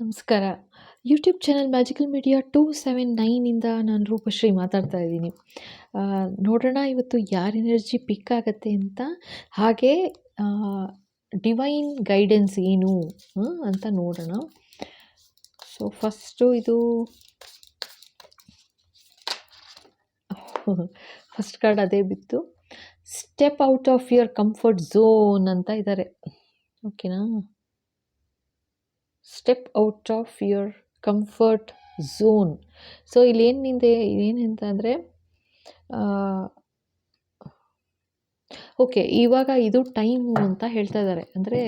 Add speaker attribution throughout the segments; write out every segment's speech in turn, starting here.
Speaker 1: ನಮಸ್ಕಾರ. YouTube channel magical media two seven ನೈನಿಂದ ನಾನು ರೂಪಶ್ರೀ ಮಾತಾಡ್ತಾ ಇದ್ದೀನಿ. ನೋಡೋಣ ಇವತ್ತು ಯಾರ ಎನರ್ಜಿ ಪಿಕ್ ಆಗುತ್ತೆ ಅಂತ. ಹಾಗೆ ಡಿವೈನ್ ಗೈಡೆನ್ಸ್ ಏನು ಅಂತ ನೋಡೋಣ. ಸೊ ಫಸ್ಟು ಇದು ಫಸ್ಟ್ ಕಾರ್ಡ್ ಅದೇ ಬಿತ್ತು. Step out of your comfort zone ಅಂತ ಇದ್ದಾರೆ ಓಕೆನಾ step out of your comfort zone so ಇಲ್ಲಿ ಏನಿಂದ ಏನಂತ ಅಂದರೆ ಓಕೆ ಇವಾಗ ಇದು ಟೈಮು ಅಂತ ಹೇಳ್ತಾ ಇದ್ದಾರೆ. ಅಂದರೆ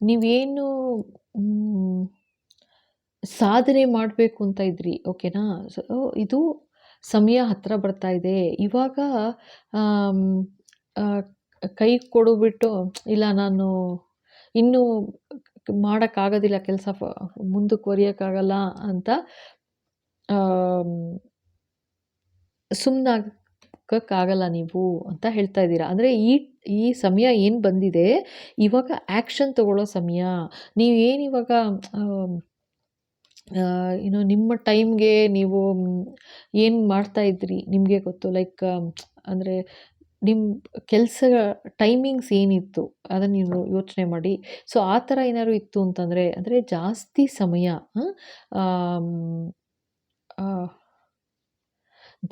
Speaker 1: ನೀವೇನು ಸಾಧನೆ ಮಾಡಬೇಕು ಅಂತ ಇದ್ರಿ ಓಕೆನಾ ಸೊ ಇದು ಸಮಯ ಹತ್ತಿರ ಬರ್ತಾ ಇದೆ. ಇವಾಗ ಕೈ ಕೊಡುಬಿಟ್ಟು, ಇಲ್ಲ ನಾನು ಇನ್ನೂ ಮಾಡೋಕ್ಕಾಗೋದಿಲ್ಲ ಕೆಲಸ ಮುಂದಕ್ಕೆ ಅಂತ ಸುಮ್ಮನಾಗಕ್ಕಾಗಲ್ಲ ನೀವು ಅಂತ ಹೇಳ್ತಾ ಇದ್ದೀರಾ. ಅಂದರೆ ಈ ಈ ಸಮಯ ಏನು ಬಂದಿದೆ, ಇವಾಗ ಆ್ಯಕ್ಷನ್ ತಗೊಳ್ಳೋ ಸಮಯ. ನೀವೇನು ಇವಾಗ ಏನೋ ನಿಮ್ಮ ಟೈಮ್ಗೆ ನೀವು, ಏನು ಮಾಡ್ತಾ ಇದ್ರಿ? ನಿಮಗೆ ಗೊತ್ತು, ಲೈಕ್ ಅಂದರೆ ನಿಮ್ಮ ಕೆಲಸ ಟೈಮಿಂಗ್ಸ್ ಏನಿತ್ತು? ಅದನ್ನು ನೀವು ಯೋಚನೆ ಮಾಡಿ. ಸೊ ಆ ಥರ ಏನಾದ್ರು ಇತ್ತು ಅಂತಂದರೆ ಅಂದರೆ ಜಾಸ್ತಿ ಸಮಯ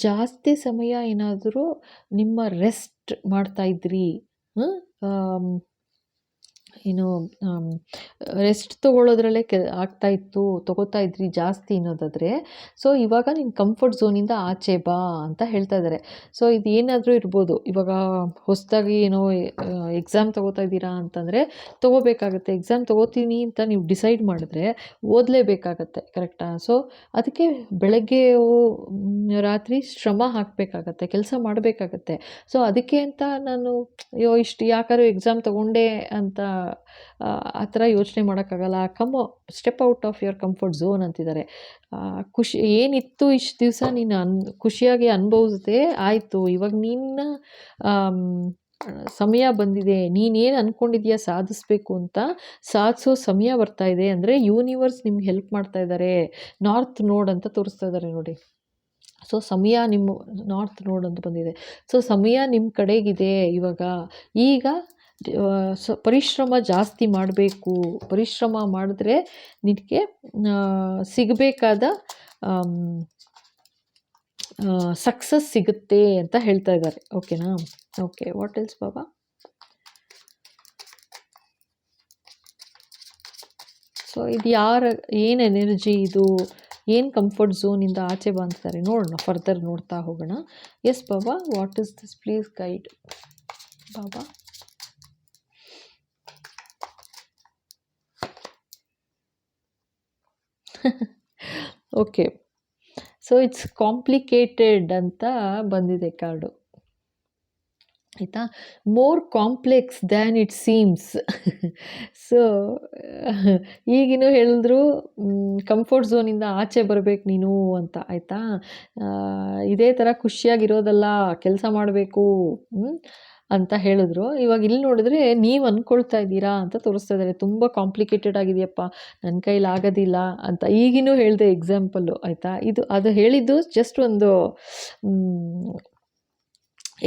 Speaker 1: ಜಾಸ್ತಿ ಸಮಯ ಏನಾದರೂ ನಿಮ್ಮ ರೆಸ್ಟ್ ಮಾಡ್ತಾ ಇದ್ರಿ? ಏನು ರೆಸ್ಟ್ ತೊಗೊಳ್ಳೋದ್ರಲ್ಲೇ ಕೆ, ಆಗ್ತಾ ಇತ್ತು ತೊಗೋತಾ ಇದ್ರಿ ಜಾಸ್ತಿ ಅನ್ನೋದಾದರೆ ಸೊ ಇವಾಗ ನಿನ್ನ ಕಂಫರ್ಟ್ ಝೋನಿಂದ ಆಚೆ ಬಾ ಅಂತ ಹೇಳ್ತಾ ಇದ್ದಾರೆ ಸೊ ಇದು ಏನಾದರೂ ಇರ್ಬೋದು. ಇವಾಗ ಹೊಸದಾಗಿ ಏನೋ ಎಕ್ಸಾಮ್ ತೊಗೋತಾ ಇದ್ದೀರಾ ಅಂತಂದರೆ, ತೊಗೋಬೇಕಾಗತ್ತೆ. ಎಕ್ಸಾಮ್ ತೊಗೋತೀನಿ ಅಂತ ನೀವು ಡಿಸೈಡ್ ಮಾಡಿದ್ರೆ ಓದಲೇಬೇಕಾಗತ್ತೆ ಕರೆಕ್ಟಾ ಸೊ ಅದಕ್ಕೆ ಬೆಳಗ್ಗೆ ರಾತ್ರಿ ಶ್ರಮ ಹಾಕಬೇಕಾಗತ್ತೆ, ಕೆಲಸ ಮಾಡಬೇಕಾಗತ್ತೆ. ಸೊ ಅದಕ್ಕೆ ಅಂತ ನಾನು, ಅಯ್ಯೋ, ಇಷ್ಟು ಯಾಕಾದ್ರೂ ಎಕ್ಸಾಮ್ ತೊಗೊಂಡೆ ಅಂತ ಆ, ಥರ ಯೋಚನೆ ಮಾಡೋಕ್ಕಾಗಲ್ಲ. Come step out of your comfort zone ಅಂತಿದ್ದಾರೆ. ಖುಷಿ ಏನಿತ್ತು ಇಷ್ಟು ದಿವಸ ನೀನು ಅನ್ ಖುಷಿಯಾಗಿ ಅನುಭವಿಸ್ದೆ ಆಯಿತು. ಇವಾಗ ನಿನ್ನ ಸಮಯ ಬಂದಿದೆ. ನೀನೇನು ಅಂದ್ಕೊಂಡಿದ್ಯಾ ಸಾಧಿಸ್ಬೇಕು ಅಂತ ಸಾಧಿಸೋ ಸಮಯ ಬರ್ತಾ ಇದೆ ಅಂದರೆ ಯೂನಿವರ್ಸ್ ನಿಮ್ಗೆ ಹೆಲ್ಪ್ ಮಾಡ್ತಾ ಇದ್ದಾರೆ. ನಾರ್ತ್ ನೋಡ್ ಅಂತ ತೋರಿಸ್ತಾ ಇದ್ದಾರೆ ನೋಡಿ. ಸೊ ಸಮಯ ನಿಮ್ಮ ನಾರ್ತ್ ನೋಡ್ ಅಂತ ಬಂದಿದೆ. ಸೊ ಸಮಯ ನಿಮ್ಮ ಕಡೆಗಿದೆ ಇವಾಗ. ಈಗ ಸ, ಪರಿಶ್ರಮ ಜಾಸ್ತಿ ಮಾಡಬೇಕು. ಪರಿಶ್ರಮ ಮಾಡಿದ್ರೆ ನಿನಗೆ ಸಿಗಬೇಕಾದ ಸಕ್ಸಸ್ ಸಿಗುತ್ತೆ ಅಂತ ಹೇಳ್ತಾ ಇದ್ದಾರೆ. ಓಕೆನಾ okay what else Baba? So ಇದು ಯಾರ, ಏನು ಎನರ್ಜಿ ಇದು? ಏನು ಕಂಫರ್ಟ್ ಝೋನಿಂದ ಆಚೆ ಬಂತಾರೆ ನೋಡೋಣ ಫರ್ದರ್ ನೋಡ್ತಾ ಹೋಗೋಣ. Yes Baba what is this please guide Baba? Okay so it's complicated ಅಂತ ಬಂದಿದೆ ಕಾರ್ಡು. ಆಯಿತಾ? More complex than it seems so ಈಗಿನೂ ಹೇಳಿದ್ರು ಕಂಫರ್ಟ್ ಝೋನಿಂದ ಆಚೆ ಬರಬೇಕು ನೀನು ಅಂತ. ಆಯಿತಾ? ಇದೇ ಥರ ಖುಷಿಯಾಗಿರೋದಲ್ಲ, ಕೆಲಸ ಮಾಡಬೇಕು. ಅಂತ ಹೇಳಿದ್ರು. ಇವಾಗ ಇಲ್ಲಿ ನೋಡಿದ್ರೆ ನೀವು ಅಂದ್ಕೊಳ್ತಾ ಇದ್ದೀರಾ ಅಂತ ತೋರಿಸ್ತಾ ಇದ್ದಾರೆ ತುಂಬ ಕಾಂಪ್ಲಿಕೇಟೆಡ್ ಆಗಿದೆಯಪ್ಪ. ನನ್ನ ಕೈಲಿ ಆಗೋದಿಲ್ಲ ಅಂತ ಈಗಿನೂ ಹೇಳಿದೆ ಎಕ್ಸಾಂಪಲ್ಲು ಆಯಿತಾ? ಇದು ಅದು ಹೇಳಿದ್ದು ಜಸ್ಟ್ ಒಂದು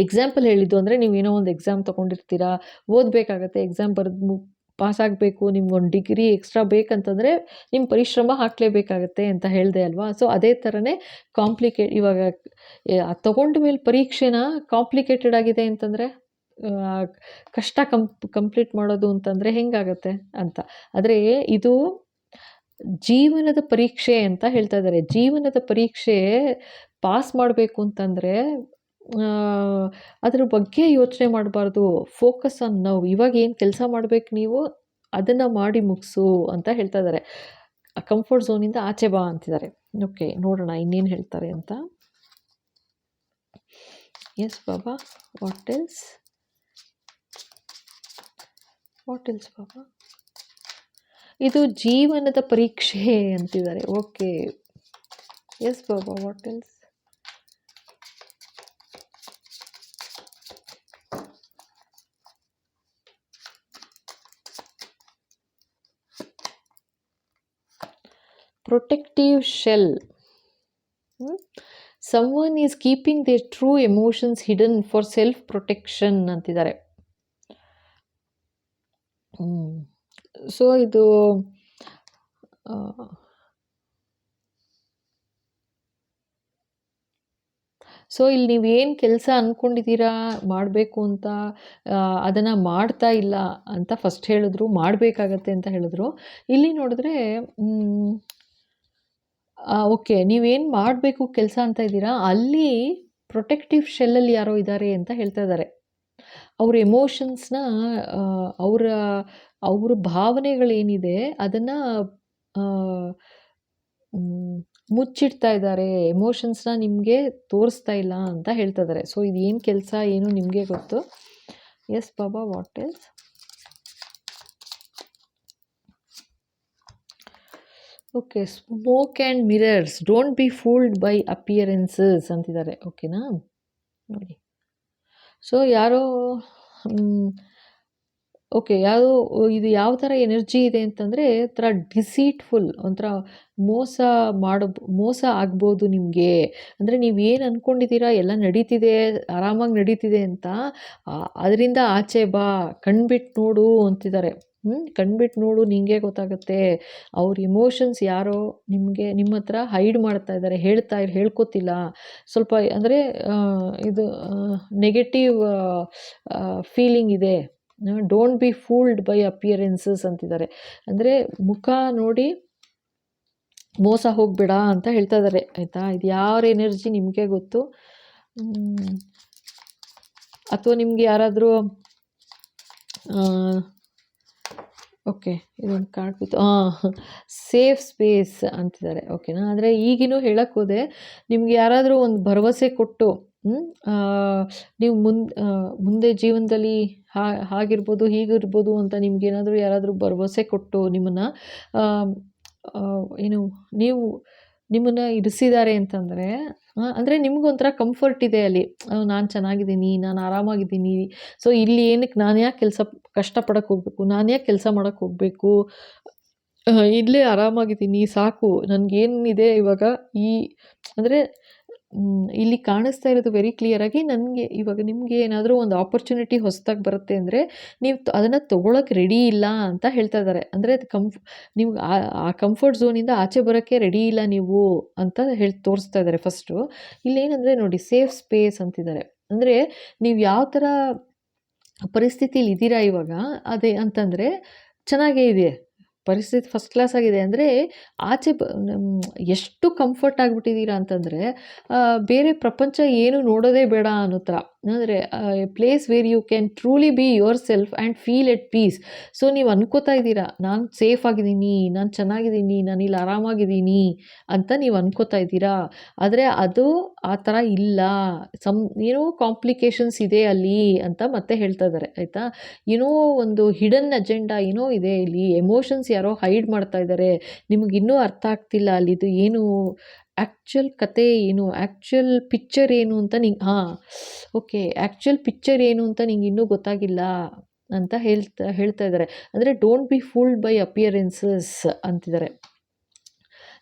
Speaker 1: ಎಕ್ಸಾಂಪಲ್ ಹೇಳಿದ್ದು ಅಂದರೆ ಏನೋ ಒಂದು ಎಕ್ಸಾಮ್ ತೊಗೊಂಡಿರ್ತೀರಾ, ಓದಬೇಕಾಗತ್ತೆ ಎಕ್ಸಾಮ್ ಬರೆದು ಪಾಸ್ ಆಗಬೇಕು ನಿಮ್ಗೊಂದು ಡಿಗ್ರಿ ಎಕ್ಸ್ಟ್ರಾ ಬೇಕಂತಂದರೆ ನಿಮ್ಮ ಪರಿಶ್ರಮ ಹಾಕಲೇಬೇಕಾಗತ್ತೆ ಅಂತ ಹೇಳಿದೆ ಅಲ್ವಾ? ಸೊ ಅದೇ ಥರನೇ ಕಾಂಪ್ಲಿಕೇಟ್ ಇವಾಗ ತೊಗೊಂಡ ಮೇಲೆ ಪರೀಕ್ಷೆನ ಕಾಂಪ್ಲಿಕೇಟೆಡ್ ಆಗಿದೆ ಅಂತಂದರೆ? ಕಷ್ಟ ಕಂಪ್ ಕಂಪ್ಲೀಟ್ ಮಾಡೋದು ಅಂತಂದರೆ ಹೆಂಗಾಗತ್ತೆ ಅಂತ. ಆದರೆ ಇದು ಜೀವನದ ಪರೀಕ್ಷೆ ಅಂತ ಹೇಳ್ತಾ ಇದ್ದಾರೆ ಜೀವನದ ಪರೀಕ್ಷೆ ಪಾಸ್ ಮಾಡಬೇಕು ಅಂತಂದರೆ ಅದ್ರ ಬಗ್ಗೆ ಯೋಚನೆ ಮಾಡಬಾರ್ದು. ಫೋಕಸ್ ಆನ್ ನೌ ಇವಾಗ ಏನು ಕೆಲಸ ಮಾಡಬೇಕು ನೀವು, ಅದನ್ನು ಮಾಡಿ ಮುಗಿಸು ಅಂತ ಹೇಳ್ತಾ ಇದ್ದಾರೆ ಕಂಫರ್ಟ್ ಝೋನಿಂದ ಆಚೆ ಬಾ ಅಂತಿದ್ದಾರೆ ಓಕೆ ನೋಡೋಣ ಇನ್ನೇನು ಹೇಳ್ತಾರೆ ಅಂತ. Yes Baba what else what else ಬಾಬಾ. ಇದು ಜೀವನದ ಪರೀಕ್ಷೆ ಅಂತಿದ್ದಾರೆ. Okay. Yes Baba what else protective shell someone is keeping their true emotions hidden for self protection ಅಂತಿದ್ದಾರೆ. ಸೊ ಇದು ಸೊ ಇಲ್ಲಿ ನೀವೇನು ಕೆಲಸ ಅಂದ್ಕೊಂಡಿದ್ದೀರಾ ಮಾಡಬೇಕು ಅಂತ ಅದನ್ನು ಮಾಡ್ತಾ ಇಲ್ಲ ಅಂತ ಫಸ್ಟ್ ಹೇಳಿದ್ರು, ಮಾಡಬೇಕಾಗತ್ತೆ ಅಂತ ಹೇಳಿದ್ರು. ಇಲ್ಲಿ ನೋಡಿದ್ರೆ ಓಕೆ, ನೀವೇನು ಮಾಡಬೇಕು ಕೆಲಸ ಅಂತ ಇದ್ದೀರಾ? ಅಲ್ಲಿ ಪ್ರೊಟೆಕ್ಟಿವ್ ಶೆಲ್ಲಲ್ಲಿ ಯಾರೋ ಇದ್ದಾರೆ ಅಂತ ಹೇಳ್ತಾ ಇದ್ದಾರೆ. ಅವ್ರ ಎಮೋಷನ್ಸ್ನ ಅವರ, ಅವ್ರ ಭಾವನೆಗಳೇನಿದೆ ಅದನ್ನು ಮುಚ್ಚಿಡ್ತಾ ಇದ್ದಾರೆ. ಎಮೋಷನ್ಸ್ನ ನಿಮಗೆ ತೋರಿಸ್ತಾ ಇಲ್ಲ ಅಂತ ಹೇಳ್ತಾ ಇದ್ದಾರೆ ಸೊ ಇದು ಏನು ಕೆಲಸ, ಏನು ನಿಮಗೆ ಗೊತ್ತು? Yes Baba what else okay smoke and mirrors don't be fooled by appearances ಅಂತಿದ್ದಾರೆ. ಓಕೆನಾ ನೋಡಿ. ಸೊ ಯಾರೋ ಓಕೆ ಯಾವುದು, ಇದು ಯಾವ ಥರ ಎನರ್ಜಿ ಇದೆ ಅಂತಂದರೆ ಒಂಥರ ಡಿಸೀಟ್ಫುಲ್ ಒಂಥರ ಮೋಸ ಮಾಡೋ, ಮೋಸ ಆಗ್ಬೋದು ನಿಮಗೆ. ಅಂದರೆ ನೀವು ಏನು ಅಂದ್ಕೊಂಡಿದ್ದೀರಾ ಎಲ್ಲ ನಡೀತಿದೆ, ಆರಾಮಾಗಿ ನಡೀತಿದೆ ಅಂತ ಅದರಿಂದ ಆಚೆ ಬಾ ಕಣ್ಬಿಟ್ಟು ನೋಡು ಅಂತಿದ್ದಾರೆ. ಕಣ್ಬಿಟ್ಟು ನೋಡು, ನಿಂಗೆ ಗೊತ್ತಾಗುತ್ತೆ. ಅವ್ರ ಇಮೋಷನ್ಸ್ ಯಾರೋ ನಿಮಗೆ ನಿಮ್ಮ ಹತ್ರ ಹೈಡ್ ಮಾಡ್ತಾ ಇದ್ದಾರೆ ಹೇಳ್ತಾ ಹೇಳ್ಕೊತಿಲ್ಲ. ಸ್ವಲ್ಪ ಅಂದರೆ ಇದು ನೆಗೆಟಿವ್ ಫೀಲಿಂಗ್ ಇದೆ. Don't be fooled by appearances ಅಂತಿದ್ದಾರೆ ಅಂದರೆ ಮುಖ ನೋಡಿ ಮೋಸ ಹೋಗಬೇಡ ಅಂತ ಹೇಳ್ತಾ ಇದ್ದಾರೆ ಆಯಿತಾ? ಇದು ಯಾರ ಎನರ್ಜಿ ನಿಮಗೆ ಗೊತ್ತು? ಅಥವಾ ನಿಮಗೆ ಯಾರಾದರೂ ಓಕೆ, ಇದೊಂದು ಕಾರ್ಡ್ ಬಿತ್ತು ಹಾಂ ಸೇಫ್ ಸ್ಪೇಸ್ ಅಂತಿದ್ದಾರೆ. ಓಕೆನಾ ಆದರೆ ಈಗಿನೂ ಹೇಳಕ್ಕೆ ಹೋದೆ, ನಿಮ್ಗೆ ಯಾರಾದರೂ ಒಂದು ಭರವಸೆ ಕೊಟ್ಟು ನೀವು ಮುಂದೆ ಮುಂದೆ ಜೀವನದಲ್ಲಿ ಹಾಗಿರ್ಬೋದು, ಹೀಗಿರ್ಬೋದು ಅಂತ ನಿಮ್ಗೇನಾದರೂ ಯಾರಾದರೂ ಭರವಸೆ ಕೊಟ್ಟು ನಿಮ್ಮನ್ನು ಏನು, ನೀವು ನಿಮ್ಮನ್ನು ಇರಿಸಿದ್ದಾರೆ ಅಂತಂದರೆ ಅಂದರೆ ನಿಮಗೊಂಥರ ಕಂಫರ್ಟ್ ಇದೆ ಅಲ್ಲಿ. ನಾನು ಚೆನ್ನಾಗಿದ್ದೀನಿ, ನಾನು ಆರಾಮಾಗಿದ್ದೀನಿ, ಸೊ ಇಲ್ಲಿ ಏನಕ್ಕೆ, ನಾನು ಯಾಕೆ ಕೆಲಸ ಕಷ್ಟಪಡಕ್ಕೆ ಹೋಗಬೇಕು, ನಾನು ಯಾಕೆ ಕೆಲಸ ಮಾಡೋಕ್ಕೆ ಹೋಗಬೇಕು? ಇಲ್ಲೇ ಆರಾಮಾಗಿದ್ದೀನಿ, ಸಾಕು. ನನಗೇನಿದೆ ಇವಾಗ ಈ, ಅಂದರೆ ಇಲ್ಲಿ ಕಾಣಿಸ್ತಾ ಇರೋದು ವೆರಿ ಕ್ಲಿಯರಾಗಿ ನನಗೆ ಇವಾಗ ನಿಮಗೆ ಏನಾದರೂ ಒಂದು ಆಪರ್ಚುನಿಟಿ ಹೊಸದಾಗಿ ಬರುತ್ತೆ ಅಂದರೆ ನೀವು ಅದನ್ನು ತೊಗೊಳಕ್ಕೆ ರೆಡಿ ಇಲ್ಲ ಅಂತ ಹೇಳ್ತಾ ಇದ್ದಾರೆ ಅಂದರೆ ಅದು ಕಂಫ್ ನೀವು ಆ ಕಂಫರ್ಟ್ ಝೋನಿಂದ ಆಚೆ ಬರೋಕ್ಕೆ ರೆಡಿ ಇಲ್ಲ ನೀವು ಅಂತ ಹೇಳಿ, ತೋರಿಸ್ತಾ ಇದ್ದಾರೆ ಫಸ್ಟು ಇಲ್ಲೇನಂದರೆ ನೋಡಿ ಸೇಫ್ ಸ್ಪೇಸ್ ಅಂತಿದ್ದಾರೆ ಅಂದರೆ ನೀವು ಯಾವ ಥರ ಪರಿಸ್ಥಿತಿಲಿ ಇದ್ದೀರಾ ಇವಾಗ? ಅದೇ ಅಂತಂದರೆ ಚೆನ್ನಾಗೇ ಇದೆ. ಪರಿಸ್ಥಿತಿ ಫಸ್ಟ್ ಕ್ಲಾಸ್ ಆಗಿದೆ ಅಂದರೆ ಆಚೆ ಎಷ್ಟು ಕಂಫರ್ಟ್ ಆಗಿಬಿಟ್ಟಿದ್ದೀರಾ ಅಂತಂದರೆ ಬೇರೆ ಪ್ರಪಂಚ ಏನು ನೋಡೋದೇ ಬೇಡ ಅನ್ನೋ ಥರ. ಅಂದರೆ place where you can truly be yourself and feel at peace so ನೀವು ಅನ್ಕೋತಾ ಇದ್ದೀರಾ, ನಾನು ಸೇಫ್ ಆಗಿದ್ದೀನಿ, ನಾನು ಚೆನ್ನಾಗಿದ್ದೀನಿ, ನಾನು ಇಲ್ಲಿ ಆರಾಮಾಗಿದ್ದೀನಿ ಅಂತ ನೀವು ಅನ್ಕೋತಾ ಇದ್ದೀರಾ? ಆದರೆ ಅದು ಆ ಥರ ಇಲ್ಲ. ಸಮ್ ಏನೋ ಕಾಂಪ್ಲಿಕೇಶನ್ಸ್ ಇದೆ ಅಲ್ಲಿ ಅಂತ ಮತ್ತೆ ಹೇಳ್ತಾ ಇದ್ದಾರೆ, ಆಯಿತಾ? ಏನೋ ಒಂದು ಹಿಡನ್ ಅಜೆಂಡಾ ಏನೋ ಇದೆ ಇಲ್ಲಿ. ಎಮೋಷನ್ಸ್ ಯಾರೋ ಹೈಡ್ ಮಾಡ್ತಾ ಇದ್ದಾರೆ. ನಿಮಗಿನ್ನೂ ಅರ್ಥ ಆಗ್ತಿಲ್ಲ ಅಲ್ಲಿದು ಏನು ಆ್ಯಕ್ಚುಯಲ್ ಕತೆ ಏನು? ಆ್ಯಕ್ಚುಯಲ್ ಪಿಕ್ಚರ್ ಏನು ಅಂತ ನಿಂಗೆ, ಹಾಂ ಓಕೆ ಆ್ಯಕ್ಚುಯಲ್ ಪಿಕ್ಚರ್ ಏನು ಅಂತ ನಿಂಗೆ ಇನ್ನೂ ಗೊತ್ತಾಗಿಲ್ಲ ಅಂತ ಹೇಳ್ತಾ ಹೇಳ್ತಾ ಇದ್ದಾರೆ ಅಂದರೆ don't be fooled by appearances ಅಂತಿದ್ದಾರೆ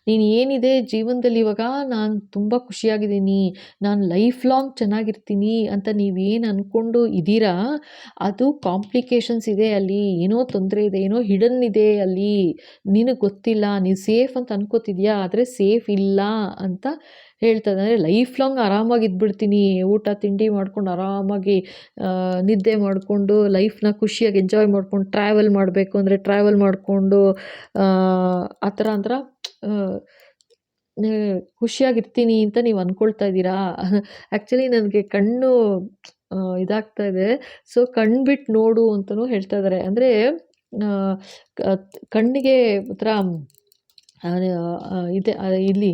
Speaker 1: ನೀನು ಏನಿದೆ ಜೀವನದಲ್ಲಿ ಇವಾಗ ನಾನು ತುಂಬ ಖುಷಿಯಾಗಿದ್ದೀನಿ, ನಾನು ಲೈಫ್ ಲಾಂಗ್ ಚೆನ್ನಾಗಿರ್ತೀನಿ ಅಂತ ನೀವೇನು ಅಂದ್ಕೊಂಡು ಇದ್ದೀರಾ? ಅದು ಕಾಂಪ್ಲಿಕೇಶನ್ಸ್ ಇದೆ ಅಲ್ಲಿ, ಏನೋ ತೊಂದರೆ ಇದೆ, ಏನೋ ಹಿಡನ್ ಇದೆ ಅಲ್ಲಿ. ನಿನಗೆ ಗೊತ್ತಿಲ್ಲ, ನೀನು ಸೇಫ್ ಅಂತ ಅನ್ಕೋತಿದ್ಯಾ? ಆದರೆ ಸೇಫ್ ಇಲ್ಲ ಅಂತ ಹೇಳ್ತದೆ. ಅಂದರೆ ಲೈಫ್ ಲಾಂಗ್ ಆರಾಮಾಗಿ ಇದ್ಬಿಡ್ತೀನಿ, ಊಟ, ತಿಂಡಿ ಮಾಡ್ಕೊಂಡು ಆರಾಮಾಗಿ ನಿದ್ದೆ ಮಾಡಿಕೊಂಡು ಲೈಫ್ನ ಖುಷಿಯಾಗಿ ಎಂಜಾಯ್ ಮಾಡ್ಕೊಂಡು ಟ್ರಾವೆಲ್ ಮಾಡಬೇಕು ಅಂದರೆ ಟ್ರಾವೆಲ್ ಮಾಡಿಕೊಂಡು ಆ ಥರ ಅಂದ್ರೆ ಖುಷಿಯಾಗಿರ್ತೀನಿ ಅಂತ ನೀವು ಅಂದ್ಕೊಳ್ತಾ ಇದ್ದೀರಾ? ಆ್ಯಕ್ಚುಲಿ ನನಗೆ ಕಣ್ಣು ಇದಾಗ್ತಾ ಇದೆ. ಸೊ ಕಣ್ಣು ಬಿಟ್ಟು ನೋಡು ಅಂತಲೂ ಹೇಳ್ತಾ ಇದ್ದಾರೆ ಅಂದರೆ ಕಣ್ಣಿಗೆ ಒಂಥರ ಇದೆ ಇಲ್ಲಿ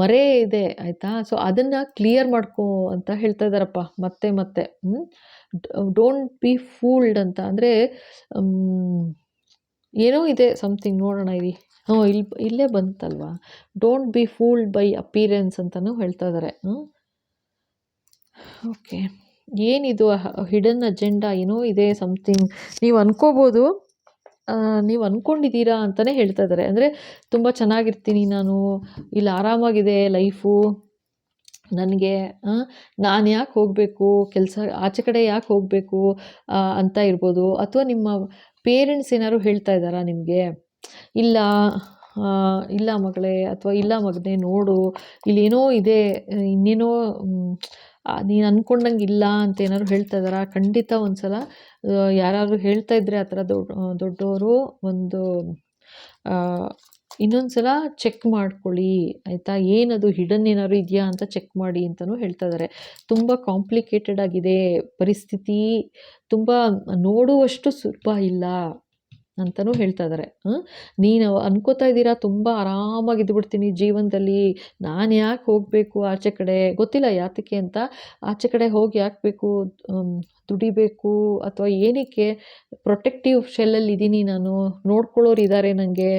Speaker 1: ಮರೆ ಇದೆ, ಆಯಿತಾ? ಸೊ ಅದನ್ನು ಕ್ಲಿಯರ್ ಮಾಡ್ಕೋ ಅಂತ ಹೇಳ್ತಾ ಇದ್ದಾರಪ್ಪ ಮತ್ತೆ ಮತ್ತೆ. ಡೋಂಟ್ ಬಿ ಫೂಲ್ಡ್ ಅಂತ. ಅಂದರೆ ಏನೋ ಇದೆ ಸಮಥಿಂಗ್ ನೋಡೋಣ ಇರಿ. ಹ್ಞೂ ಇಲ್ಲಿ ಇಲ್ಲೇ ಬಂತಲ್ವಾ? Don't be fooled by appearance ಅಂತಲೂ ಹೇಳ್ತಾ ಇದ್ದಾರೆ ಓಕೆ ಏನಿದು ಹಿಡನ್ ಅಜೆಂಡಾ ಏನೋ ಇದೆ ಸಮಥಿಂಗ್ ನೀವು ಅನ್ಕೋಬೋದು. ನೀವು ಅಂದ್ಕೊಂಡಿದ್ದೀರಾ ಅಂತಲೇ ಹೇಳ್ತಾ ಇದ್ದಾರೆ ಅಂದರೆ ತುಂಬ ಚೆನ್ನಾಗಿರ್ತೀನಿ ನಾನು. ಇಲ್ಲಿ, ಆರಾಮಾಗಿದೆ ಲೈಫು ನನಗೆ ನಾನು ಯಾಕೆ ಹೋಗಬೇಕು? ಕೆಲಸ, ಆಚೆ ಕಡೆ ಯಾಕೆ ಹೋಗಬೇಕು? ಅಂತ ಇರ್ಬೋದು. ಅಥವಾ ನಿಮ್ಮ ಪೇರೆಂಟ್ಸ್ ಏನಾದ್ರು ಹೇಳ್ತಾ ಇದ್ದಾರಾ ನಿಮಗೆ? ಇಲ್ಲ ಇಲ್ಲ ಮಗಳೇ ಅಥವಾ ಇಲ್ಲ ಮಗನೇ ನೋಡು ಇಲ್ಲೇನೋ ಇದೆ, ಇನ್ನೇನೋ ನೀನು ಅಂದ್ಕೊಂಡಂಗೆ ಇಲ್ಲ ಅಂತ ಏನಾದ್ರು ಹೇಳ್ತಾ ಇದ್ದಾರಾ? ಖಂಡಿತ ಒಂದು ಸಲ ಯಾರಾದ್ರು ಹೇಳ್ತಾ ಇದ್ದರೆ ಆ ಥರ ದೊಡ್ಡ ದೊಡ್ಡವರು ಒಂದು ಇನ್ನೊಂದ್ಸಲ ಇನ್ನೊಂದು ಸಲ ಚೆಕ್ ಮಾಡ್ಕೊಳ್ಳಿ, ಆಯಿತಾ? ಏನದು ಹಿಡನ್ ಏನಾದ್ರು ಇದೆಯಾ ಅಂತ ಚೆಕ್ ಮಾಡಿ ಅಂತಲೂ ಹೇಳ್ತಾ ಇದ್ದಾರೆ ತುಂಬ ಕಾಂಪ್ಲಿಕೇಟೆಡ್ ಆಗಿದೆ ಪರಿಸ್ಥಿತಿ, ತುಂಬ ನೋಡುವಷ್ಟು ಸುಲಭ ಇಲ್ಲ. ಅಂತಲೂ ಹೇಳ್ತಾ ಇದ್ದಾರೆ ನೀನು ಅನ್ಕೋತಾ ಇದ್ದೀರಾ? ತುಂಬ ಆರಾಮಾಗಿ ಇದ್ಬಿಡ್ತೀನಿ ಜೀವನದಲ್ಲಿ. ನಾನು ಯಾಕೆ ಹೋಗಬೇಕು ಆಚೆ ಕಡೆ? ಗೊತ್ತಿಲ್ಲ ಯಾತಕ್ಕೆ ಅಂತ. ಆಚೆ ಕಡೆ ಹೋಗಿ ಯಾಕೆ ಬೇಕು? ದುಡಿಬೇಕು ಅಥವಾ ಏನಕ್ಕೆ? ಪ್ರೊಟೆಕ್ಟಿವ್ ಶೆಲ್ಲಲ್ಲಿ ಇದ್ದೀನಿ ನಾನು. ನೋಡ್ಕೊಳ್ಳೋರು ಇದ್ದಾರೆ ನನಗೆ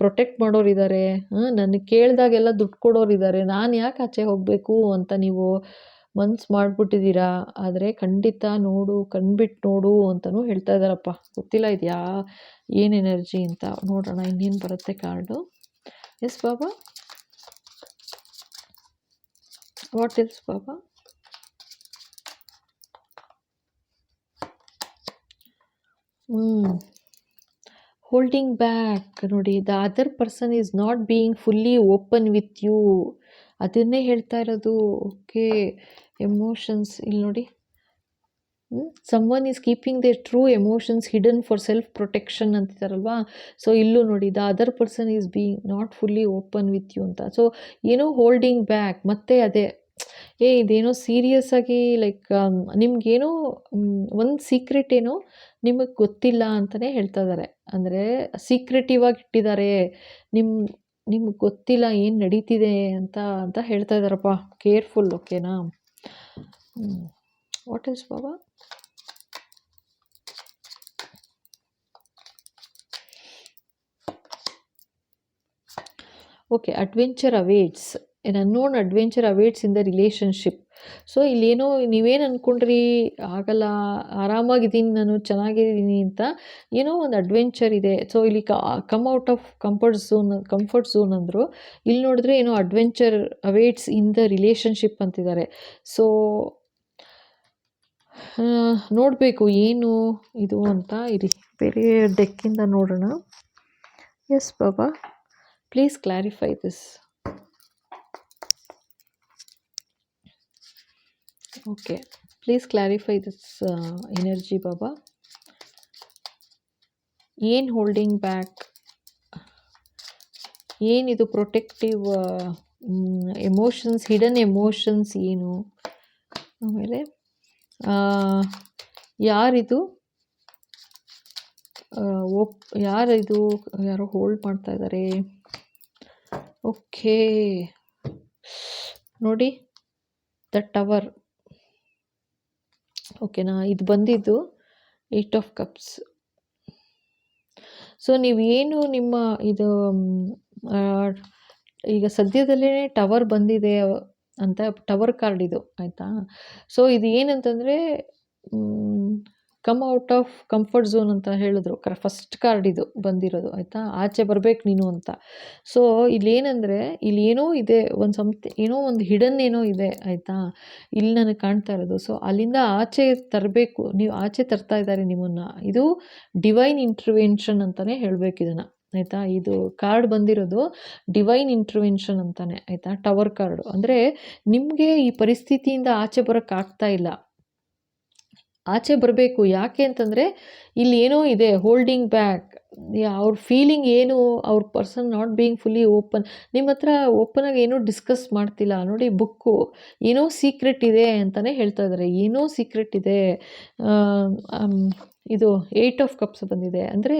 Speaker 1: ಪ್ರೊಟೆಕ್ಟ್ ಮಾಡೋರು ಇದ್ದಾರೆ ನನಗೆ ಕೇಳಿದಾಗೆಲ್ಲ ದುಡ್ಡು ಕೊಡೋರು ಇದ್ದಾರೆ ನಾನು ಯಾಕೆ ಆಚೆ ಹೋಗಬೇಕು ಅಂತ ನೀವು? ಮನ್ಸು ಮಾಡಿಬಿಟ್ಟಿದ್ದೀರಾ? ಆದರೆ ಖಂಡಿತ ನೋಡು ಕಣ್ಬಿಟ್ಟು ನೋಡು ಅಂತಲೂ ಹೇಳ್ತಾ ಇದ್ದಾರಪ್ಪ. ಗೊತ್ತಿಲ್ಲ ಇದು ಯಾ ಏನು ಎನರ್ಜಿ ಅಂತ. ನೋಡೋಣ ಇನ್ನೇನು ಬರುತ್ತೆ card. Yes Baba? What else Baba? ಹ್ಞೂ ಹೋಲ್ಡಿಂಗ್ ಬ್ಯಾಕ್ ನೋಡಿ, the other person is not being fully open with you. ಅದನ್ನೇ ಹೇಳ್ತಾ ಇರೋದು. ಓಕೆ. ಎಮೋಷನ್ಸ್ ಇಲ್ಲಿ ನೋಡಿ. Someone is keeping their true emotions hidden for self protection ಅಂತಿದ್ದಾರಲ್ವಾ? So ಇಲ್ಲೂ ನೋಡಿ the other person is being not fully open with you ಅಂತ. So ಏನೋ holding back ಮತ್ತೆ ಅದೇ, ಏ, ಇದೇನೋ ಸೀರಿಯಸ್ ಆಗಿ ಲೈಕ್ ನಿಮ್ಗೇನೋ ಒಂದು ಸೀಕ್ರೆಟ್ ಏನೋ ನಿಮಗೆ ಗೊತ್ತಿಲ್ಲ ಅಂತಲೇ ಹೇಳ್ತಾ ಇದ್ದಾರೆ ಅಂದರೆ ಸೀಕ್ರೆಟಿವ್ ಆಗಿ ಇಟ್ಟಿದ್ದಾರೆ. ನಿಮ್ಮ ನಿಮ್ಗೆ ಗೊತ್ತಿಲ್ಲ ಏನು ನಡೀತಿದೆ ಅಂತ ಅಂತ ಹೇಳ್ತಾ ಇದ್ದಾರಪ್ಪ ಕೇರ್ಫುಲ್ ಓಕೆನಾ Mm. What is Baba? Okay, adventure awaits. An unknown adventure awaits in the relationship. So ಇಲ್ಲೇನೋ ನೀವೇನು ಅಂದ್ಕೊಂಡ್ರಿ ಆಗಲ್ಲ, ಆರಾಮಾಗಿದ್ದೀನಿ ನಾನು, ಚೆನ್ನಾಗಿದ್ದೀನಿ ಅಂತ ಏನೋ ಒಂದು ಅಡ್ವೆಂಚರ್ ಇದೆ. ಸೊ ಇಲ್ಲಿ come out of comfort zone comfort zone ಅಂದರು. ಇಲ್ಲಿ ನೋಡಿದ್ರೆ ಏನೋ adventure awaits in the relationship ಅಂತಿದ್ದಾರೆ. ಸೊ ನೋಡಬೇಕು ಏನು ಇದು ಅಂತ. ಇರಿ, ಬೇರೆ ಡೆಕ್ಕಿಂದ ನೋಡೋಣ. Yes Baba please clarify this okay please clarify this energy Baba ಏನು ಹೋಲ್ಡಿಂಗ್ ಬ್ಯಾಕ್ ಏನಿದು ಪ್ರೊಟೆಕ್ಟಿವ್ ಎಮೋಷನ್ಸ್ ಹಿಡನ್ ಎಮೋಷನ್ಸ್ ಏನು? ಆಮೇಲೆ ಯಾರಿದು? ಒಪ್, ಯಾರಿದು? ಯಾರೋ ಹೋಲ್ಡ್ ಮಾಡ್ತಾ ಇದ್ದಾರೆ ಓಕೆ ನೋಡಿ ದ ಟವರ್ ಓಕೆನಾ? ಇದು ಬಂದಿದ್ದು ಏಟ್ ಆಫ್ ಕಪ್ಸ್ ಸೊ ನೀವೇನು ನಿಮ್ಮ ಇದು ಈಗ ಸದ್ಯದಲ್ಲೇ ಟವರ್ ಬಂದಿದೆ ಅಂತ ಟವರ್ ಕಾರ್ಡ್ ಇದು, ಆಯಿತಾ? ಸೊ ಇದು ಏನಂತಂದರೆ come out of comfort zone ಅಂತ ಹೇಳಿದ್ರು. ಕರ ಫಸ್ಟ್ ಕಾರ್ಡ್ ಇದು ಬಂದಿರೋದು, ಆಯಿತಾ? ಆಚೆ ಬರಬೇಕು ನೀನು ಅಂತ. ಸೊ ಇಲ್ಲೇನಂದರೆ, ಇಲ್ಲಿ ಏನೋ ಇದೆ, ಒಂದು ಸಮಥಿ ಏನೋ ಒಂದು ಹಿಡನ್ ಏನೋ ಇದೆ, ಆಯಿತಾ? ಇಲ್ಲಿ ನನಗೆ ಕಾಣ್ತಾ ಇರೋದು. ಸೊ ಅಲ್ಲಿಂದ ಆಚೆ ತರಬೇಕು, ನೀವು ಆಚೆ ತರ್ತಾ ಇದ್ದಾರೆ ನಿಮ್ಮನ್ನು. ಇದು ಡಿವೈನ್ ಇಂಟರ್ವೆನ್ಷನ್ ಅಂತಲೇ ಹೇಳಬೇಕು ಇದನ್ನು, ಆಯಿತಾ? ಇದು ಕಾರ್ಡ್ ಬಂದಿರೋದು ಡಿವೈನ್ ಇಂಟರ್ವೆನ್ಷನ್ ಅಂತಲೇ ಆಯಿತಾ? ಟವರ್ ಕಾರ್ಡು ಅಂದರೆ, ನಿಮಗೆ ಈ ಪರಿಸ್ಥಿತಿಯಿಂದ ಆಚೆ ಬರೋಕ್ಕಾಗ್ತಾ ಇಲ್ಲ. ಆಚೆ ಬರಬೇಕು. ಯಾಕೆ ಅಂತಂದರೆ ಇಲ್ಲಿ ಏನೋ ಇದೆ ಹೋಲ್ಡಿಂಗ್ ಬ್ಯಾಕ್ ಅವ್ರ ಫೀಲಿಂಗ್ ಏನು, ಅವ್ರ person not being fully open ನಿಮ್ಮ ಹತ್ರ ಓಪನಾಗಿ ಏನೂ ಡಿಸ್ಕಸ್ ಮಾಡ್ತಿಲ್ಲ. ನೋಡಿ ಬುಕ್ಕು ಏನೋ ಸೀಕ್ರೆಟ್ ಇದೆ ಅಂತಲೇ ಹೇಳ್ತಾ ಇದ್ದಾರೆ ಏನೋ ಸೀಕ್ರೆಟ್ ಇದೆ. ಇದು ಏಯ್ಟ್ ಆಫ್ ಕಪ್ಸ್ ಬಂದಿದೆ. ಅಂದರೆ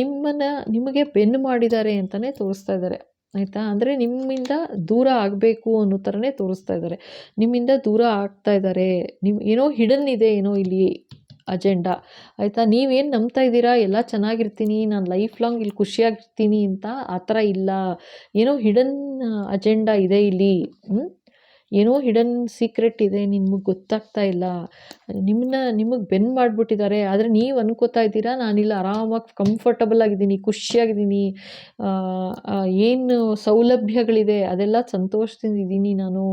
Speaker 1: ನಿಮ್ಮನ್ನು, ನಿಮಗೆ ಬೆನ್ನು ಮಾಡಿದ್ದಾರೆ ಅಂತಲೇ ತೋರಿಸ್ತಾ ಇದ್ದಾರೆ ಆಯಿತಾ? ಅಂದರೆ ನಿಮ್ಮಿಂದ ದೂರ ಆಗಬೇಕು ಅನ್ನೋ ಥರನೇ ತೋರಿಸ್ತಾ ಇದ್ದಾರೆ ನಿಮ್ಮಿಂದ ದೂರ ಆಗ್ತಾ ಇದ್ದಾರೆ ನಿಮ್ಮ ಏನೋ ಹಿಡನ್ ಇದೆ ಏನೋ ಇಲ್ಲಿ ಅಜೆಂಡಾ ಆಯಿತಾ? ನೀವೇನು ನಂಬ್ತಾ ಇದ್ದೀರಾ? ಎಲ್ಲ ಚೆನ್ನಾಗಿರ್ತೀನಿ. ನಾನು ಲೈಫ್ ಲಾಂಗ್ ಇಲ್ಲಿ ಖುಷಿಯಾಗಿರ್ತೀನಿ ಅಂತ ಆ ಥರ ಇಲ್ಲ. ಏನೋ ಹಿಡನ್ ಅಜೆಂಡಾ ಇದೆ ಇಲ್ಲಿ? ಏನೋ ಹಿಡನ್ ಸೀಕ್ರೆಟ್ ಇದೆ ನಿಮಗೆ ಗೊತ್ತಾಗ್ತಾ ಇಲ್ಲ. ನಿಮ್ಮನ್ನ ನಿಮಗೆ ಬೆನ್ ಮಾಡಿಬಿಟ್ಟಿದ್ದಾರೆ, ಆದರೆ ನೀವು ಅನ್ಕೋತಾ ಇದ್ದೀರಾ? ನಾನಿಲ್ಲ ಆರಾಮಾಗಿ ಕಂಫರ್ಟಬಲ್ ಆಗಿದ್ದೀನಿ, ಖುಷಿಯಾಗಿದ್ದೀನಿ. ಏನು ಸೌಲಭ್ಯಗಳಿದೆ, ಅದೆಲ್ಲ ಸಂತೋಷದಿಂದ ಇದ್ದೀನಿ ನಾನು.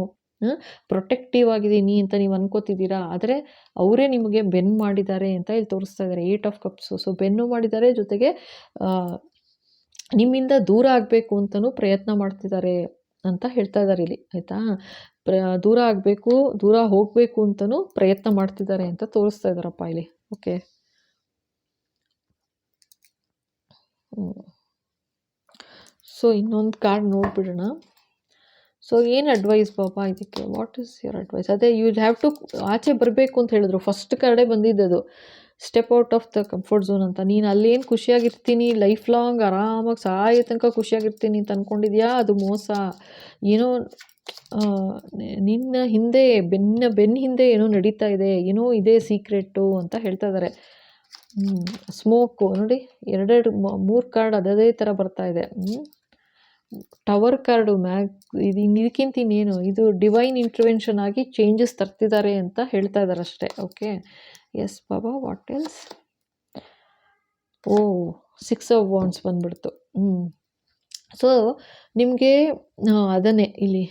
Speaker 1: ಪ್ರೊಟೆಕ್ಟಿವ್ ಆಗಿದ್ದೀನಿ ಅಂತ ನೀವು ಅನ್ಕೋತಿದ್ದೀರಾ? ಆದರೆ ಅವರೇ ನಿಮಗೆ ಬೆನ್ ಮಾಡಿದ್ದಾರೆ ಅಂತ ಇಲ್ಲಿ ತೋರಿಸ್ತಾ ಇದ್ದಾರೆ ಏಟ್ ಆಫ್ ಕಪ್ಸು ಸೊ ಬೆನ್ನು ಮಾಡಿದ್ದಾರೆ, ಜೊತೆಗೆ ನಿಮ್ಮಿಂದ ದೂರ ಆಗಬೇಕು ಅಂತಲೂ ಪ್ರಯತ್ನ ಮಾಡ್ತಿದ್ದಾರೆ ಅಂತ ಹೇಳ್ತಾ ಇದ್ದಾರೆ ಇಲ್ಲಿ, ಆಯಿತಾ? ದೂರ ಆಗಬೇಕು, ದೂರ ಹೋಗಬೇಕು ಅಂತಲೂ ಪ್ರಯತ್ನ ಮಾಡ್ತಿದ್ದಾರೆ ಅಂತ ತೋರಿಸ್ತಾ ಇದ್ದಾರಪ್ಪ ಇಲ್ಲಿ. ಓಕೆ. ಸೊ ಇನ್ನೊಂದು ಕಾರ್ಡ್ ನೋಡಿಬಿಡೋಣ. ಸೊ ಏನು ಅಡ್ವೈಸ್ ಬಾಬಾ ಇದಕ್ಕೆ? ವಾಟ್ ಈಸ್ ಯುವರ್ ಅಡ್ವೈಸ್ ಅದೇ ಯು ಹ್ಯಾವ್ ಟು ಆಚೆ ಬರಬೇಕು ಅಂತ ಹೇಳಿದ್ರು. ಫಸ್ಟ್ ಕಾರ್ಡೇ ಬಂದಿದ್ದದು step out of the comfort zone ಅಂತ. ನೀನು ಅಲ್ಲೇನು ಖುಷಿಯಾಗಿರ್ತೀನಿ? ಲೈಫ್ ಲಾಂಗ್ ಆರಾಮಾಗಿ ಸಾಯೋ ತನಕ ಖುಷಿಯಾಗಿರ್ತೀನಿ ಅಂತ ಅಂದ್ಕೊಂಡಿದ್ಯಾ ಅದು ಮೋಸ. ಏನೋ ನಿನ್ನ ಹಿಂದೆ, ಬೆನ್ನ ಬೆನ್ನ ಹಿಂದೆ ಏನೋ ನಡೀತಾ ಇದೆ, ಏನೋ ಇದೆ ಸೀಕ್ರೆಟ್ಟು ಅಂತ ಹೇಳ್ತಾ ಇದ್ದಾರೆ ಸ್ಮೋಕು ನೋಡಿ, ಎರಡೆರಡು ಮೂರು ಕಾರ್ಡ್ ಅದೇ ಥರ ಬರ್ತಾ ಇದೆ. ಟವರ್ ಕಾರ್ಡು ಮ್ಯಾಗ್, ಇದು ಇದಕ್ಕಿಂತ ಇನ್ನೇನು, ಇದು ಡಿವೈನ್ ಇಂಟರ್ವೆನ್ಷನ್ ಆಗಿ ಚೇಂಜಸ್ ತರ್ತಿದ್ದಾರೆ ಅಂತ ಹೇಳ್ತಾ ಇದ್ದಾರೆ ಅಷ್ಟೇ okay yes Baba what else oh six of wands ಬಂದ್ಬಿಡ್ತು. ಹ್ಞೂ ಸೊ ನಿಮಗೆ ಅದನ್ನೇ, ಇಲ್ಲಿ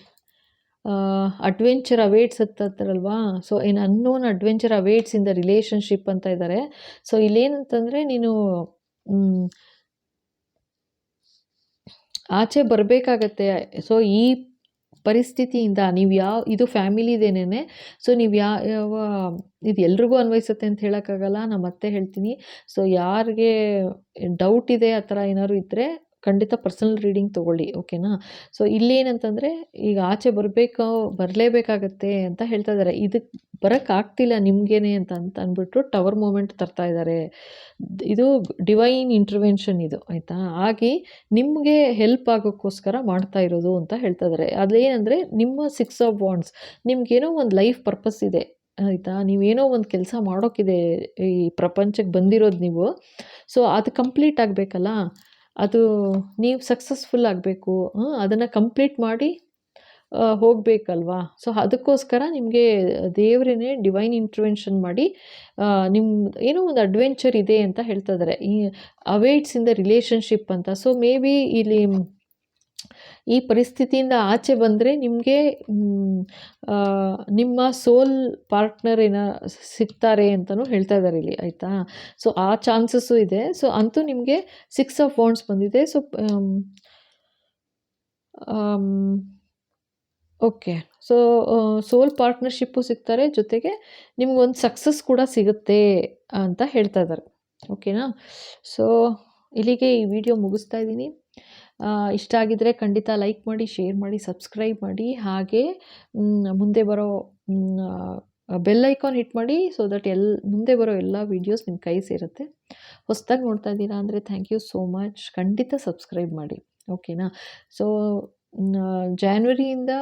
Speaker 1: adventure awaits ಹತ್ತಲ್ವಾ so in unknown adventure awaits in the relationship ಅಂತ ಇದ್ದಾರೆ ಸೊ ಇಲ್ಲೇನಂತಂದರೆ ನೀನು ಆಚೆ ಬರಬೇಕಾಗತ್ತೆ. ಸೊ ಈ ಪರಿಸ್ಥಿತಿಯಿಂದ ನೀವು ಯಾವ ಇದು ಫ್ಯಾಮಿಲಿದೇನೇ ಸೊ ನೀವು ಯಾವ, ಇದು ಎಲ್ರಿಗೂ ಅನ್ವಯಿಸುತ್ತೆ ಅಂತ ಹೇಳೋಕ್ಕಾಗಲ್ಲ. ನಾನು ಮತ್ತೆ ಹೇಳ್ತೀನಿ. ಸೊ ಯಾರಿಗೆ ಡೌಟ್ ಇದೆ ಆ ಥರ ಏನಾದ್ರು ಇದ್ದರೆ ಖಂಡಿತ ಪರ್ಸನಲ್ ರೀಡಿಂಗ್ ತೊಗೊಳ್ಳಿ ಓಕೆನಾ ಸೊ ಇಲ್ಲೇನಂತಂದರೆ, ಈಗ ಆಚೆ ಬರಬೇಕು, ಬರಲೇಬೇಕಾಗತ್ತೆ ಅಂತ ಹೇಳ್ತಾ ಇದ್ದಾರೆ ಇದಕ್ಕೆ ಬರೋಕ್ಕಾಗ್ತಿಲ್ಲ ನಿಮಗೇನೆ ಅಂತ ಅಂತ ಅಂದ್ಬಿಟ್ಟು ಟವರ್ ಮೂಮೆಂಟ್ ತರ್ತಾ ಇದ್ದಾರೆ ಇದು ಡಿವೈನ್ ಇಂಟರ್ವೆನ್ಷನ್ ಇದು, ಆಯಿತಾ? ಆಗಿ ನಿಮಗೆ ಹೆಲ್ಪ್ ಆಗೋಕ್ಕೋಸ್ಕರ ಮಾಡ್ತಾ ಇರೋದು ಅಂತ ಹೇಳ್ತಾ ಇದ್ದಾರೆ ಅದೇನಂದರೆ, ನಿಮ್ಮ ಸಿಕ್ಸ್ ಆಫ್ ಬಾಂಡ್ಸ್ ನಿಮಗೇನೋ ಒಂದು ಲೈಫ್ ಪರ್ಪಸ್ ಇದೆ, ಆಯಿತಾ? ನೀವೇನೋ ಒಂದು ಕೆಲಸ ಮಾಡೋಕ್ಕಿದೆ ಈ ಪ್ರಪಂಚಕ್ಕೆ ಬಂದಿರೋದು ನೀವು. ಸೊ ಅದು ಕಂಪ್ಲೀಟ್ ಆಗಬೇಕಲ್ಲ? ಅದು ನೀವು ಸಕ್ಸಸ್ಫುಲ್ ಆಗಬೇಕು. ಅದನ್ನು ಕಂಪ್ಲೀಟ್ ಮಾಡಿ ಹೋಗಬೇಕಲ್ವಾ? ಸೊ ಅದಕ್ಕೋಸ್ಕರ ನಿಮಗೆ ದೇವರೇ ಡಿವೈನ್ ಇಂಟ್ರವೆನ್ಷನ್ ಮಾಡಿ ನಿಮ್ಮ ಏನೋ ಒಂದು ಅಡ್ವೆಂಚರ್ ಇದೆ ಅಂತ ಹೇಳ್ತಾ ಇದ್ದಾರೆ ಈ ಅವೇಟ್ಸ್ ಇನ್ ದ ರಿಲೇಷನ್ಶಿಪ್ ಅಂತ. ಸೊ ಮೇ ಬಿ ಇಲ್ಲಿ ಈ ಪರಿಸ್ಥಿತಿಯಿಂದ ಆಚೆ ಬಂದರೆ ನಿಮಗೆ ನಿಮ್ಮ ಸೋಲ್ ಪಾರ್ಟ್ನರ್ ಏನ ಸಿಗ್ತಾರೆ ಅಂತಲೂ ಹೇಳ್ತಾ ಇದ್ದಾರೆ ಇಲ್ಲಿ, ಆಯಿತಾ? ಸೊ ಆ ಚಾನ್ಸಸ್ಸು ಇದೆ. ಸೊ ಅಂತೂ ನಿಮಗೆ ಸಿಕ್ಸ್ ಆಫ್ ವಾಂಡ್ಸ್ ಬಂದಿದೆ. So okay so soul partnership ಸಿಗ್ತಾರೆ. ಜೊತೆಗೆ ನಿಮ್ಗೊಂದು ಸಕ್ಸಸ್ ಕೂಡ ಸಿಗುತ್ತೆ ಅಂತ ಹೇಳ್ತಾ ಇದ್ದಾರೆ ಓಕೆನಾ ಸೊ ಇಲ್ಲಿಗೆ ಈ ವಿಡಿಯೋ ಮುಗಿಸ್ತಾ ಇದ್ದೀನಿ. ಇಷ್ಟ ಆಗಿದ್ದರೆ ಖಂಡಿತ ಲೈಕ್ ಮಾಡಿ, ಶೇರ್ ಮಾಡಿ, ಸಬ್ಸ್ಕ್ರೈಬ್ ಮಾಡಿ. ಹಾಗೆ ಮುಂದೆ ಬರೋ ಬೆಲ್ ಐಕಾನ್ ಹಿಟ್ ಮಾಡಿ ಸೊ ದಟ್ ಎಲ್, ಮುಂದೆ ಬರೋ ಎಲ್ಲ ವೀಡಿಯೋಸ್ ನಿಮ್ಮ ಕೈ ಸೇರುತ್ತೆ. ಹೊಸ್ದಾಗಿ ನೋಡ್ತಾ ಇದ್ದೀರಾ ಅಂದರೆ ಥ್ಯಾಂಕ್ ಯು ಸೋ ಮಚ್ ಖಂಡಿತ ಸಬ್ಸ್ಕ್ರೈಬ್ ಮಾಡಿ. ಓಕೆನಾ ಸೊ ಜಾನ್ವರಿಯಿಂದ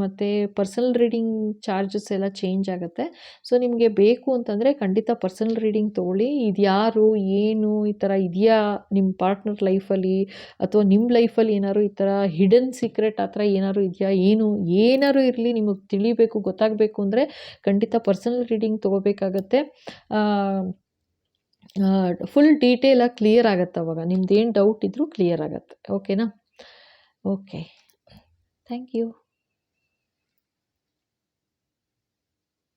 Speaker 1: ಮತ್ತು ಪರ್ಸನಲ್ ರೀಡಿಂಗ್ ಚಾರ್ಜಸ್ ಎಲ್ಲ ಚೇಂಜ್ ಆಗುತ್ತೆ. ಸೊ, ನಿಮಗೆ ಬೇಕು ಅಂತಂದರೆ ಖಂಡಿತ ಪರ್ಸನಲ್ ರೀಡಿಂಗ್ ತೊಗೊಳ್ಳಿ. ಇದು ಯಾರು ಏನು ಈ ಥರ ಇದೆಯಾ ನಿಮ್ಮ ಪಾರ್ಟ್ನರ್ ಲೈಫಲ್ಲಿ ಅಥವಾ ನಿಮ್ಮ ಲೈಫಲ್ಲಿ ಏನಾದ್ರು ಈ ಥರ ಹಿಡನ್ ಸೀಕ್ರೆಟ್ ಆ ಥರ ಏನಾದ್ರು ಇದೆಯಾ, ಏನು, ಏನಾದ್ರು ಇರಲಿ ನಿಮಗೆ ತಿಳಿಬೇಕು, ಗೊತ್ತಾಗಬೇಕು ಅಂದರೆ ಖಂಡಿತ ಪರ್ಸನಲ್ ರೀಡಿಂಗ್ ತೊಗೋಬೇಕಾಗತ್ತೆ. ಫುಲ್ ಡೀಟೇಲಾಗಿ ಕ್ಲಿಯರ್ ಆಗುತ್ತೆ ಅವಾಗ. ನಿಮ್ದು ಏನು ಡೌಟ್ ಇದ್ದರೂ ಕ್ಲಿಯರ್ ಆಗುತ್ತೆ. ಓಕೆನಾ? ಓಕೆ. Thank you.